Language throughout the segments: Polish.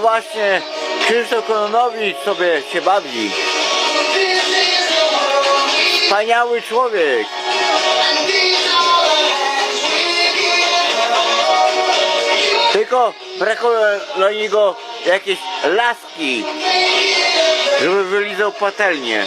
właśnie Krzysztof Kononowicz sobie się bawi. Wspaniały człowiek. Tylko brakuje dla niego jakiejś laski, żeby wylizał patelnię.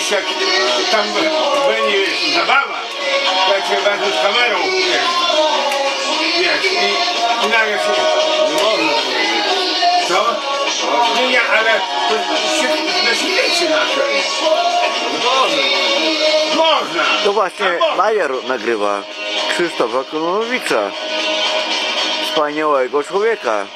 Kiedyś jak tam będzie zabawa, to jak się wezmą z kamerą, wiesz, wiesz, i, i nagle się, nie można co? Nie, nie, ale to się, na świecie naszej. Można. Można. To właśnie A można. Majer nagrywa Krzysztofa Kononowicza. Wspaniałego człowieka.